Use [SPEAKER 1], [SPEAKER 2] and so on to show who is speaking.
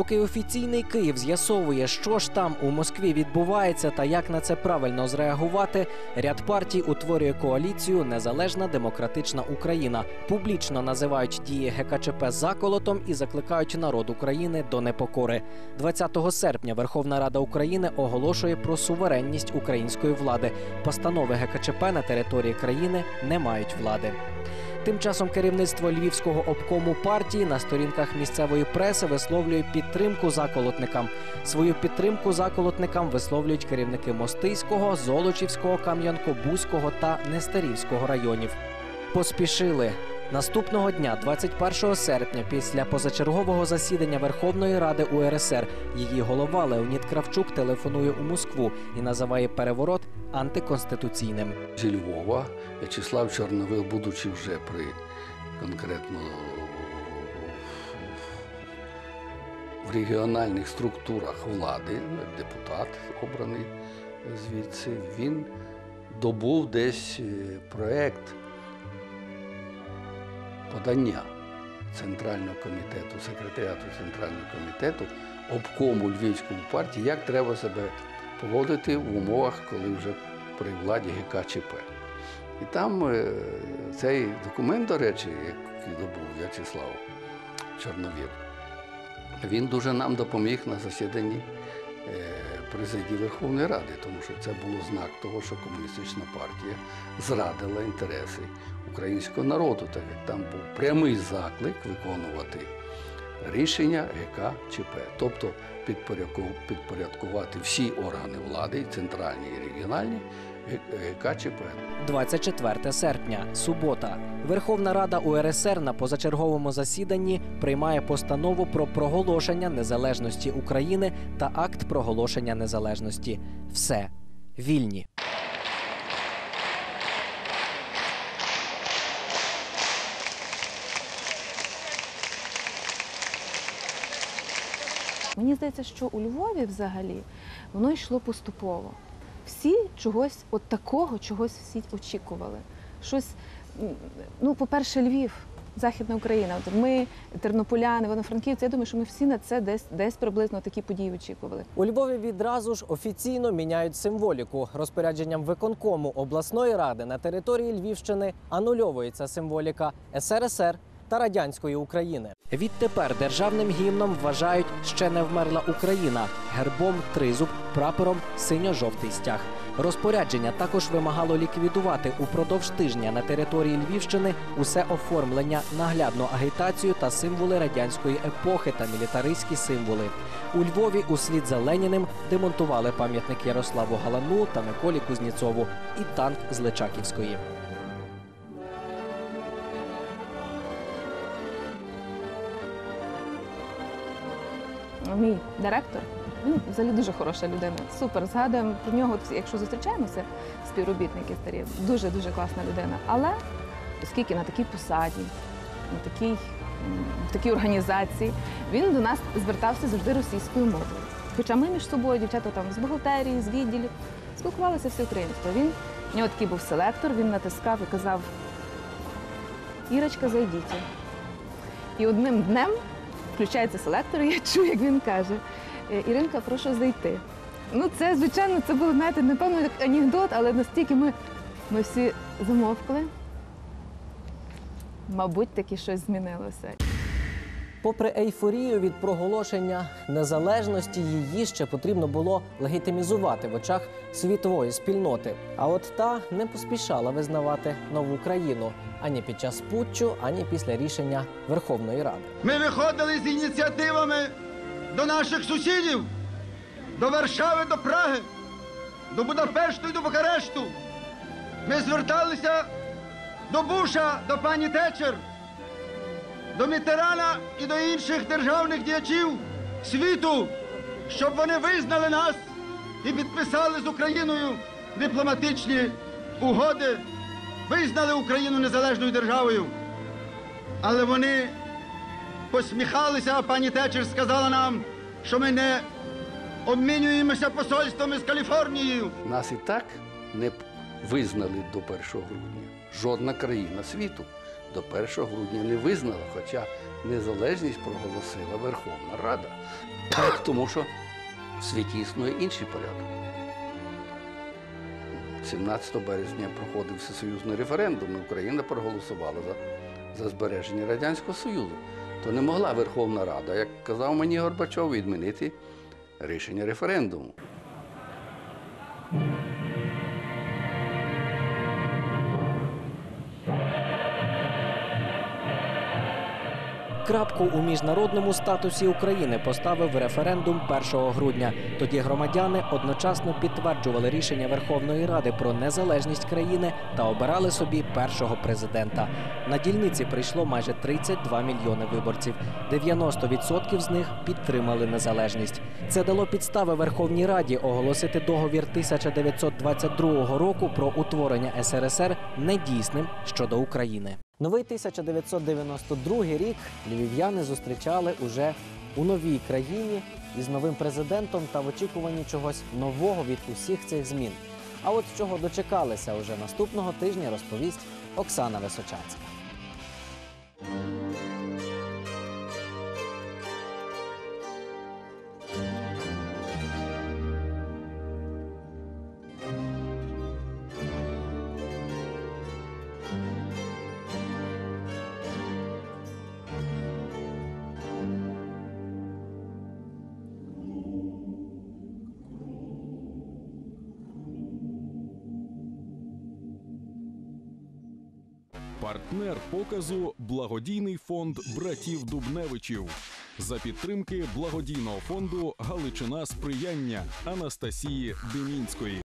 [SPEAKER 1] Доки офіційний Київ з'ясовує, що ж там у Москві відбувається та як на це правильно зреагувати, ряд партій утворює коаліцію Незалежна Демократична Україна. Публічно називають дії ГКЧП заколотом і закликають народ України до непокори. 20 серпня Верховна Рада України оголошує про суверенність української влади. Постанови ГКЧП на території країни не мають влади. Тим часом керівництво львівського обкому партії на сторінках місцевої преси висловлює підтримку заколотникам. Свою підтримку заколотникам висловлюють керівники Мостиського, Золочівського, Кам'янко-Бузького та Нестерівського районів. Поспішили. Наступного дня, 21 серпня, після позачергового засідання Верховної Ради УРСР, її голова Леонід Кравчук телефонує у Москву і називає переворот антиконституційним.
[SPEAKER 2] зі Львова В'ячеслав Чорновил, будучи вже при конкретно в регіональних структурах влади, депутат обраний звідси, він добув десь е, проект подання Центрального комітету, секретаріату Центрального комітету, обкому Львівському партії, як треба себе поводити в умовах, коли вже при владі ГКЧП. І там е, цей документ, до речі, який добув В'ячеслав Чорновіл, він дуже нам допоміг на засіданні президії Верховної Ради, тому що це було знак того, що комуністична партія зрадила інтереси українського народу, так як там був прямий заклик виконувати рішення ГКЧП, тобто підпорядкувати всі органи влади, центральні і регіональні ГКЧП.
[SPEAKER 1] 24 серпня, субота. Верховна Рада УРСР на позачерговому засіданні приймає постанову про проголошення незалежності України та акт проголошення незалежності. Все вільні.
[SPEAKER 3] Мені здається, що у Львові взагалі воно йшло поступово. Всі чогось, от такого чогось всі очікували. Щось, ну, по-перше, Львів, Західна Україна. Ми, тернополяни, івано-франківці, я думаю, що ми всі на це десь, десь приблизно такі події очікували.
[SPEAKER 1] У Львові відразу ж офіційно міняють символіку. Розпорядженням виконкому обласної ради на території Львівщини анульовується символіка СРСР та радянської України. Відтепер державним гімном вважають ще не вмерла Україна, гербом тризуб, прапором синьо-жовтий стяг. Розпорядження також вимагало ліквідувати упродовж тижня на території Львівщини усе оформлення, наглядну агітацію та символи радянської епохи та мілітаристські символи. У Львові услід за Леніним демонтували пам'ятник Ярославу Галану та Миколі Кузніцову і танк з Личаківської.
[SPEAKER 3] Мій директор, він взагалі дуже хороша людина. Супер. Згадуємо про нього, якщо зустрічаємося, співробітники старі, дуже дуже класна людина. Але оскільки на такій посаді, на такій, в такій організації, він до нас звертався завжди російською мовою. Хоча ми між собою, дівчата там з бухгалтерії, з відділів, спілкувалися всі українською. Він у нього такий був селектор, він натискав і казав: Ірочка, зайдіть. І одним днем включається селектор, я чую, як він каже: «Е, Іринка, прошу зайти. Ну, це, звичайно, це було, знаєте, напевно, як анекдот, але настільки ми, ми всі замовкли. Мабуть, таки щось змінилося.
[SPEAKER 1] Попри ейфорію від проголошення незалежності, її ще потрібно було легітимізувати в очах світової спільноти. А от та не поспішала визнавати нову країну ані під час путчу, ані після рішення Верховної Ради.
[SPEAKER 4] Ми виходили з ініціативами до наших сусідів, до Варшави, до Праги, до Будапешту і до Бухарешту. Ми зверталися до Буша, до пані Течер, до Мітерана і до інших державних діячів світу, щоб вони визнали нас і підписали з Україною дипломатичні угоди, визнали Україну незалежною державою. Але вони посміхалися, а пані Течер сказала нам, що ми не обмінюємося посольствами з Каліфорнією.
[SPEAKER 2] Нас і так не визнали до 1 грудня. Жодна країна світу до 1 грудня не визнала, хоча незалежність проголосила Верховна Рада. Тому що в світі існує інший порядок. 17 березня проходив всесоюзний референдум, і Україна проголосувала за, за збереження Радянського Союзу. То не могла Верховна Рада, як казав мені Горбачов, відмінити рішення референдуму.
[SPEAKER 1] Крапку у міжнародному статусі України поставив референдум 1 грудня. Тоді громадяни одночасно підтверджували рішення Верховної Ради про незалежність країни та обирали собі першого президента. На дільниці прийшло майже 32 мільйони виборців. 90% з них підтримали незалежність. Це дало підстави Верховній Раді оголосити договір 1922 року про утворення СРСР недійсним щодо України. Новий 1992 рік львів'яни зустрічали уже у новій країні із новим президентом та в очікуванні чогось нового від усіх цих змін. А от чого дочекалися уже наступного тижня, розповість Оксана Височанська.
[SPEAKER 5] Партнер показу благодійний фонд братів Дубневичів за підтримки благодійного фонду Галичина сприяння Анастасії Демінської.